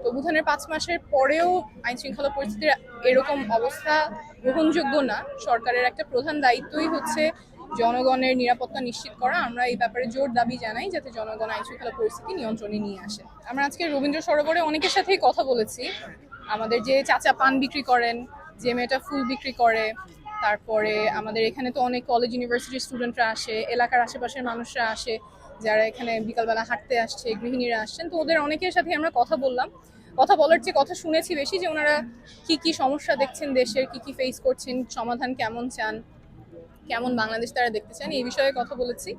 তো অভ্যুত্থানের পাঁচ মাসের পরেও আইন শৃঙ্খলা পরিস্থিতির এরকম অবস্থা গ্রহণযোগ্য না। সরকারের একটা প্রধান দায়িত্বই হচ্ছে জনগণের নিরাপত্তা নিশ্চিত করা। আমরা এই ব্যাপারে জোর দাবি জানাই যাতে জনগণ আইন শৃঙ্খলা পরিস্থিতি নিয়ন্ত্রণে নিয়ে আসে। আমরা আজকে রবীন্দ্র সরোবরে অনেকের সাথেই কথা বলেছি। আমাদের যে চাচা পান বিক্রি করেন, যে মেয়েটা ফুল বিক্রি করে, তারপরে আমাদের এখানে তো অনেক কলেজ ইউনিভার্সিটির স্টুডেন্টরা আসে, এলাকার আশেপাশের মানুষরা আসে। যারা এখানে বিকালবেলা হাঁটতে আসছে, গৃহিণীরা আসছেন, তো ওদের অনেকের সাথে আমরা কথা বললাম। কথা বলার চেয়ে কথা শুনেছি বেশি যে ওনারা কি কি সমস্যা দেখছেন দেশের, কি কি ফেস করছেন, সমাধান কেমন চান, কেমন বাংলাদেশ তারা দেখতে চান, এই বিষয়ে কথা বলেছি।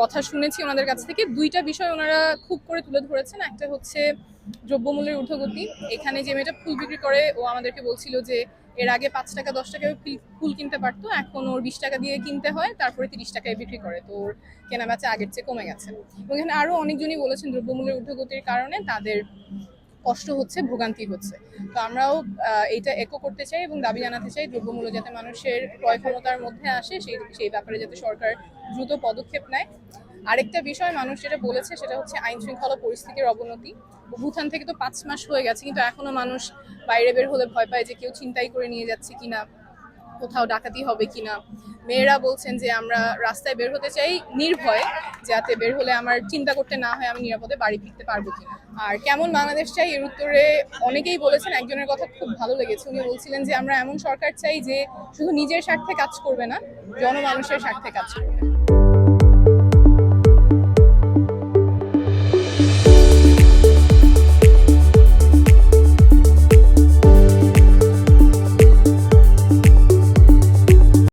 কথা শুনেছি ওনাদের কাছ থেকে। দুইটা বিষয় ওনারা খুব করে তুলে ধরেছেন। একটা হচ্ছে দ্রব্যমূল্যের ঊর্ধ্বগতি। এখানে যে মেয়েটা ফুল বিক্রি করে, ও আমাদেরকে বলছিল যে এর আগে পাঁচ টাকা, দশ টাকা ফুল কিনতে পারতো, এখন ওর বিশ টাকা দিয়ে কিনতে হয়, তারপরে তিরিশ টাকায় বিক্রি করে, তো ওর কেনা বেচা আগের চেয়ে কমে গেছে। এবং এখানে আরও অনেকজনই বলেছেন দ্রব্যমূল্যের ঊর্ধ্বগতির কারণে তাদের কষ্ট হচ্ছে, ভোগান্তি হচ্ছে। তো আমরাও এইটা একো করতে চাই এবং দাবি জানাতে চাই দ্রব্যমূল্য যাতে মানুষের ক্রয় ক্ষমতার মধ্যে আসে, সেই সেই ব্যাপারে যাতে সরকার দ্রুত পদক্ষেপ নেয়। আরেকটা বিষয় মানুষ যেটা বলেছে সেটা হচ্ছে আইন শৃঙ্খলা পরিস্থিতির অবনতি। ভুটান থেকে তো পাঁচ মাস হয়ে গেছে, কিন্তু এখনও মানুষ বাইরে বের হলে ভয় পায় যে কেউ চিন্তাই করে নিয়ে যাচ্ছে কিনা। কোথাও ডাকাতি হবে কিনা। মেয়েরা বলছেন যে আমরা রাস্তায় বের হতে চাই নির্ভয়ে, যাতে বের হলে আমার চিন্তা করতে না হয় আমি নিরাপদে বাড়ি ফিরতে পারব কিনা। আর কেমন বাংলাদেশ চাই এর উত্তরে অনেকেই বলেছেন, একজনের কথা খুব ভালো লেগেছে। উনি বলছিলেন যে আমরা এমন সরকার চাই যে শুধু নিজের স্বার্থে কাজ করবে না, জনমানুষের স্বার্থে কাজ করবে।